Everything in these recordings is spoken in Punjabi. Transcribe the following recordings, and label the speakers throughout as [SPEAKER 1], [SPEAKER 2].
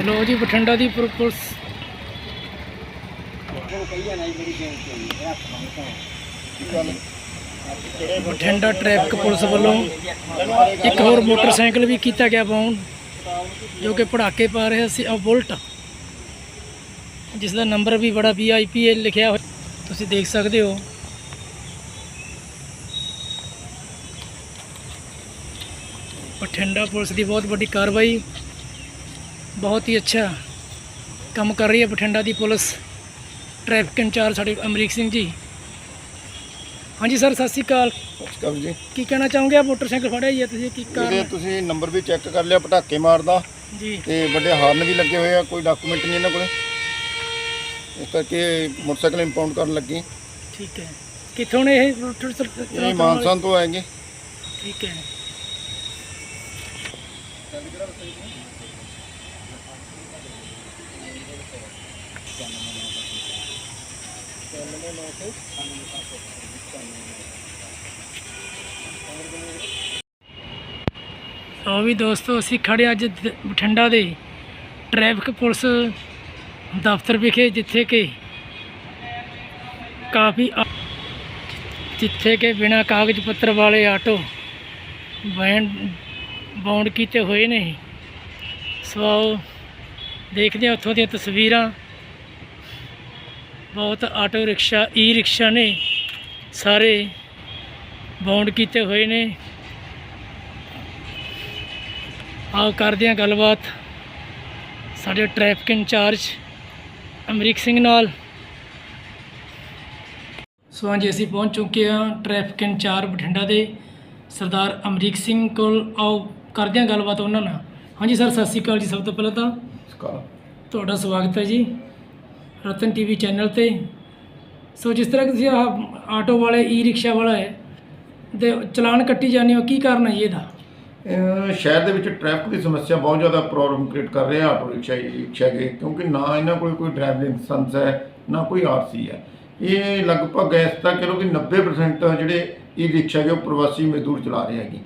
[SPEAKER 1] ਜੀ, ਬਠਿੰਡਾ ਦੀ ਪੁਰ- ਪੁਲਿਸ ਬਠਿੰਡਾ ਟ੍ਰੈਫਿਕ ਪੁਲਿਸ ਵੱਲੋਂ ਇੱਕ ਹੋਰ ਮੋਟਰਸਾਈਕਲ ਵੀ ਕੀਤਾ ਗਿਆ ਬਾਉਂਡ ਜੋ ਕਿ ਪੜਾਕੇ ਪਾ ਰਿਹਾ ਸੀ, ਆ ਬੁਲਟ। ਜਿਸ ਦਾ ਨੰਬਰ ਵੀ ਬੜਾ ਵੀਆਈਪੀ ਹੈ ਲਿਖਿਆ ਹੋਇਆ। ਤੁਸੀਂ ਦੇਖ ਸਕਦੇ ਹੋ। ਬਠਿੰਡਾ ਪੁਲਿਸ ਦੀ ਬਹੁਤ ਵੱਡੀ ਕਾਰਵਾਈ ਬਹੁਤ ਹੀ ਅੱਛਾ ਕੰਮ ਕਰ ਰਹੀ ਹੈ ਬਠਿੰਡਾ ਦੀ ਪੁਲਿਸ ਟ੍ਰੈਫਿਕ ਇੰਚਾਰਜ ਸਾਡੇ ਅਮਰੀਕ ਸਿੰਘ ਜੀ। ਹਾਂਜੀ ਸਰ ਸਤਿ ਸ਼੍ਰੀ ਅਕਾਲ।
[SPEAKER 2] ਕਬ ਜੀ।
[SPEAKER 1] ਕੀ ਕਹਿਣਾ ਚਾਹੋਗੇ? ਆ ਮੋਟਰਸਾਈਕਲ ਫੜਿਆ ਹੈ ਤੁਸੀਂ ਕੀ
[SPEAKER 2] ਇਹਦੇ
[SPEAKER 1] ਕਾਰਨ
[SPEAKER 2] ਤੁਸੀਂ ਨੰਬਰ ਵੀ ਚੈੱਕ ਕਰ ਲਿਆ ਪਟਾਕੇ ਮਾਰਦਾ।
[SPEAKER 1] ਜੀ।
[SPEAKER 2] ਤੇ ਵੱਡੇ ਹਾਰਨ ਵੀ ਲੱਗੇ ਹੋਏ ਆ ਕੋਈ ਡਾਕੂਮੈਂਟ ਨਹੀਂ ਇਹਨਾਂ ਕੋਲੇ। ਇਸ ਕਰਕੇ ਮੋਟਰਸਾਈਕਲ ਇੰਪਾਊਂਡ ਕਰਨ ਲੱਗੇ।
[SPEAKER 1] ਠੀਕ ਹੈ। ਕਿੱਥੋਂ ਨੇ ਇਹ? ਮੋਟਰਸਾਈਕਲ
[SPEAKER 2] ਇਹ ਮਾਨਸਾਂ ਤੋਂ ਆਏਗੇ।
[SPEAKER 1] ਠੀਕ ਹੈ। ਸੋ ਵੀ ਦੋਸਤੋ, ਅਸੀਂ ਖੜੇ ਅੱਜ ਬਠਿੰਡਾ ਦੇ ਟ੍ਰੈਫਿਕ ਪੁਲਿਸ ਦਫ਼ਤਰ ਵਿਖੇ, ਜਿੱਥੇ ਕਿ ਕਾਫੀ ਜਿੱਥੇ ਕਿ ਬਿਨਾਂ ਕਾਗਜ਼ ਪੱਤਰ ਵਾਲੇ ਆਟੋ ਬੈਂਡ ਬਾਉਂਡ ਕੀਤੇ ਹੋਏ ਨੇ। ਸੋ ਦੇਖਦੇ ਹਾਂ ਉੱਥੋਂ ਦੀਆਂ ਤਸਵੀਰਾਂ। ਬਹੁਤ ਆਟੋ ਰਿਕਸ਼ਾ ਈ ਰਿਕਸ਼ਾ ਨੇ ਸਾਰੇ ਬਾਉਂਡ ਕੀਤੇ ਹੋਏ ਨੇ। ਆਓ ਕਰਦੇ ਹਾਂ ਗੱਲਬਾਤ। ਸਾਡੇ ਟ੍ਰੈਫਿਕ ਇੰਚਾਰਜ ਅਮਰੀਕ ਸਿੰਘ ਨਾਲ। ਸੋ ਹਾਂਜੀ, ਅਸੀਂ ਪਹੁੰਚ ਚੁੱਕੇ ਹਾਂ ਟ੍ਰੈਫਿਕ ਇੰਚਾਰਜ ਬਠਿੰਡਾ ਦੇ ਸਰਦਾਰ ਅਮਰੀਕ ਸਿੰਘ ਕੋਲ। ਆਓ, ਕਰਦੇ ਹਾਂ ਗੱਲਬਾਤ ਉਹਨਾਂ ਨਾਲ। ਹਾਂਜੀ, ਸਰ, ਸਤਿ ਸ਼੍ਰੀ ਅਕਾਲ ਜੀ ਸਭ ਤੋਂ ਪਹਿਲਾਂ ਤਾਂ। ਤੁਹਾਡਾ ਸਵਾਗਤ ਹੈ ਜੀ ਰਤਨ ਟੀਵੀ ਚੈਨਲ ਤੇ। ਸੋ ਜਿਸ ਤਰ੍ਹਾਂ ਕਿ ਤੁਸੀਂ ਆਹ ਆਟੋ ਵਾਲੇ ਈ ਰਿਕਸ਼ਾ ਵਾਲਾ ਹੈ ਦੇ ਚਲਾਨ ਕੱਟੀ ਜਾਂਦੇ ਹੋ ਕੀ ਕਾਰਨ ਹੈ ਜੀ ਇਹਦਾ?
[SPEAKER 2] ਇਹ ਸ਼ਹਿਰ ਦੇ ਵਿੱਚ ਟ੍ਰੈਫਿਕ ਦੀ ਸਮੱਸਿਆ ਬਹੁਤ ਜ਼ਿਆਦਾ ਪ੍ਰੋਬਲਮ ਕ੍ਰੀਏਟ ਕਰ ਰਹੇ ਆਟੋ ਰਿਕਸ਼ਾ ਰਿਕਸ਼ਾ ਦੇ ਕਿਉਂਕਿ ਨਾ ਇਹਨਾਂ ਕੋਲ ਕੋਈ ਡਰਾਈਵਿੰਗ ਲਾਇਸੈਂਸ ਹੈ ਨਾ ਕੋਈ ਆਰਸੀ ਹੈ। ਇਹ ਲਗਭਗ ਇਸ ਤੱਕ ਕਹ ਲਓ ਕਿ 90% ਜਿਹੜੇ ਈ ਰਿਕਸ਼ਾ ਦੇ ਉਹ ਪ੍ਰਵਾਸੀ ਮਜ਼ਦੂਰ ਚਲਾ ਰਹੇ ਹੈਗੇ।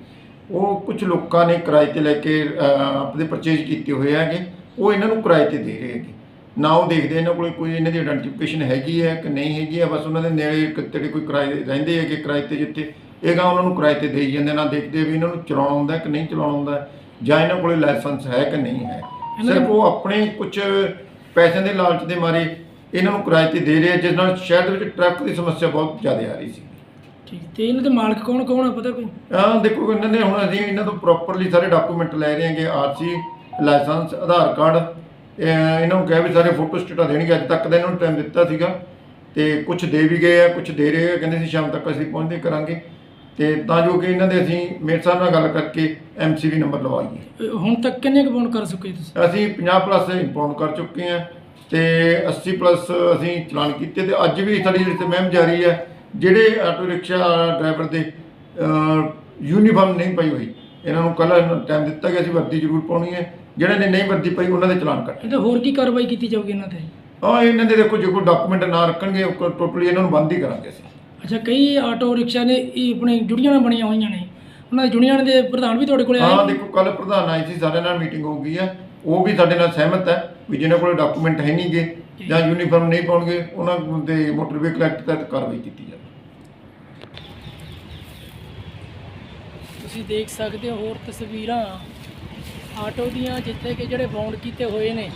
[SPEAKER 2] ਉਹ ਕੁਝ ਲੋਕਾਂ ਨੇ ਕਿਰਾਏ ਤੇ ਲੈ ਕੇ ਅਹ, ਆਪਣੇ ਪਰਚੇਜ ਕੀਤੇ ਹੋਏ ਹੈਗੇ। ਉਹ ਇਹਨਾਂ ਨੂੰ ਕਿਰਾਏ ਤੇ ਦੇ ਰਹੇ ਹੈਗੇ। ਨਾ ਉਹ ਦੇਖਦੇ ਇਹਨਾਂ ਕੋਲ ਕੋਈ ਇਹਨਾਂ ਦੀ ਆਇਡੈਂਟੀਫਿਕੇਸ਼ਨ ਹੈਗੀ ਹੈ ਕਿ ਨਹੀਂ ਹੈਗੀ ਹੈ ਬਸ ਉਹਨਾਂ ਦੇ ਨੇੜੇ ਕਿਤੇ ਕੋਈ ਕਿਰਾਏ ਰਹਿੰਦੇ ਹੈਗੇ ਕਿਰਾਏ ਤੇ ਜਿੱਥੇ। ਇਹ ਗਾ ਉਹਨਾਂ ਨੂੰ ਕਿਰਾਏ ਤੇ ਦੇਈ ਜਾਂਦੇ ਨਾ ਦੇਖਦੇ ਵੀ ਇਹਨਾਂ ਨੂੰ ਚਲਾਉਣਾ ਆਉਂਦਾ ਕਿ ਨਹੀਂ ਚਲਾਉਣਾ ਆਉਂਦਾ ਜਾਂ ਇਹਨਾਂ ਕੋਲੇ ਲਾਇਸੈਂਸ ਹੈ ਕਿ ਨਹੀਂ ਹੈ। ਸਿਰਫ ਉਹ ਆਪਣੇ ਕੁਝ ਪੈਸਿਆਂ ਦੇ ਲਾਲਚ ਦੇ ਮਾਰੇ ਇਹਨਾਂ ਨੂੰ ਕਿਰਾਏ ਤੇ ਦੇ ਰਹੇ ਆ, ਜਿਸ ਨਾਲ ਸ਼ਹਿਰ ਦੇ ਵਿੱਚ ਟ੍ਰੈਫਿਕ ਦੀ ਸਮੱਸਿਆ ਬਹੁਤ ਜ਼ਿਆਦਾ ਆ ਰਹੀ ਸੀ।
[SPEAKER 1] ਠੀਕ ਤੇ ਇਹਨਾਂ ਦੇ ਮਾਲਕ ਕੌਣ ਕੌਣ ਹੈ ਪਤਾ ਕੋਈ?
[SPEAKER 2] ਆਹ ਦੇਖੋ ਇਹਨਾਂ ਨੇ ਹੁਣ ਅਸੀਂ ਇਹਨਾਂ ਤੋਂ ਪ੍ਰੋਪਰਲੀ ਸਾਰੇ ਡਾਕੂਮੈਂਟ ਲੈ ਰਹੇ ਹਾਂਗੇ ਆਰਸੀ ਲਾਇਸੈਂਸ ਆਧਾਰ ਕਾਰਡ ਇਹ ਇਹਨਾਂ ਨੂੰ ਕਿਹਾ ਵੀ ਸਾਰੇ ਫੋਟੋ ਸਟੇਟਾਂ ਦੇਣਗੇ ਅੱਜ ਤੱਕ ਦਾ ਇਹਨਾਂ ਨੂੰ ਟਾਈਮ ਦਿੱਤਾ ਸੀਗਾ। ਤੇ ਕੁਝ ਦੇ ਵੀ ਗਏ ਆ ਕੁਝ ਦੇ ਰਹੇ ਆ ਕਹਿੰਦੇ ਸੀ ਸ਼ਾਮ ਤੱਕ ਅਸੀਂ ਪਹੁੰਚਦੇ ਕਰਾਂਗੇ। ਤੇ ਤਾਂ ਜੋ ਕਿ ਇਹਨਾਂ ਦੇ ਅਸੀਂ ਮੇਰ ਸਾਹਿਬ ਨਾਲ ਗੱਲ ਕਰਕੇ ਐਮਸੀਵੀ ਨੰਬਰ ਲਵਾਈਏ।
[SPEAKER 1] ਇਹ ਹੁਣ ਤੱਕ ਕਿੰਨੇ ਕੁ ਬੌਂਡ ਕਰ ਚੁੱਕੇ ਤੁਸੀਂ?
[SPEAKER 2] ਅਸੀਂ 50 ਪਲੱਸ ਇੰਪਾਊਂਡ ਕਰ ਚੁੱਕੇ ਹਾਂ ਤੇ 80 ਪਲੱਸ ਅਸੀਂ ਚਲਾਨ ਕੀਤੇ ਤੇ ਅੱਜ ਵੀ ਸਾਡੀ ਜਿਹੜੀ ਤੇ ਮੁਹਿੰਮ ਜਾਰੀ ਹੈ ਜਿਹੜੇ ਆਟੋ ਰਿਕਸ਼ਾ ਡਰਾਈਵਰ ਦੇ ਯੂਨੀਫਾਰਮ ਨਹੀਂ ਪਾਈ ਹੋਈ ਇਹਨਾਂ ਨੂੰ ਕੱਲ ਟਾਈਮ ਦਿੱਤਾ ਗਿਆ ਸੀ ਵਰਦੀ ਜ਼ਰੂਰ ਪਾਉਣੀ ਹੈ। ਜਿਹੜੇ ਨੇ ਨਹੀਂ ਵਰਦੀ ਪਾਈ ਉਹਨਾਂ ਦੇ ਚਲਾਨ ਕੱਟ।
[SPEAKER 1] ਇਹਦਾ ਹੋਰ ਕੀ ਕਾਰਵਾਈ ਕੀਤੀ ਜਾਊਗੀ ਇਹਨਾਂ ਤੇ?
[SPEAKER 2] ਹਾਂ ਇਹਨਾਂ ਦੇ ਦੇਖੋ ਜੇ ਕੋਈ ਡਾਕੂਮੈਂਟ ਨਾ ਰੱਖਣਗੇ ਉਹ ਟੋਟਲੀ ਇਹਨਾਂ ਨੂੰ ਬੰਦ ਹੀ ਕਰਾਂਗੇ ਅਸੀਂ।
[SPEAKER 1] ਅੱਛਾ ਕਈ ਆਟੋ ਰਿਕਸ਼ਾ ਨੇ ਇਹ ਆਪਣੇ ਜੁੜੀਆਂ ਨਾਲ ਬਣੀਆਂ ਹੋਈਆਂ ਨੇ। ਉਹਨਾਂ ਦੇ ਜੁੜੀਆਂ ਦੇ ਪ੍ਰਧਾਨ ਵੀ ਤੁਹਾਡੇ ਕੋਲੇ ਆਏ
[SPEAKER 2] ਹਾਂ? ਦੇਖੋ ਕੱਲ ਪ੍ਰਧਾਨ ਆਈ ਸੀ ਸਾਡੇ ਨਾਲ ਮੀਟਿੰਗ ਹੋ ਗਈ ਹੈ ਉਹ ਵੀ ਸਾਡੇ ਨਾਲ ਸਹਿਮਤ ਹੈ ਵੀ ਜਿਹਨਾਂ ਕੋਲ ਡਾਕੂਮੈਂਟ ਹੈ ਨਹੀਂਗੇ ਜਾਂ। ਯੂਨੀਫਾਰਮ ਨਹੀਂ ਪਾਉਣਗੇ ਉਹਨਾਂ ਦੇ ਮੋਟਰ ਵਹੀਕਲ ਐਕਟ ਤਹਿਤ ਕਾਰਵਾਈ ਕੀਤੀ ਜਾਵੇ।
[SPEAKER 1] ਤੁਸੀਂ ਦੇਖ ਸਕਦੇ ਹੋ ਹੋਰ ਤਸਵੀਰਾਂ। ਆਟੋ ਦੀਆਂ ਜਿੱਥੇ ਕਿ ਜਿਹੜੇ ਬੌਂਡ ਕੀਤੇ ਹੋਏ ਨੇ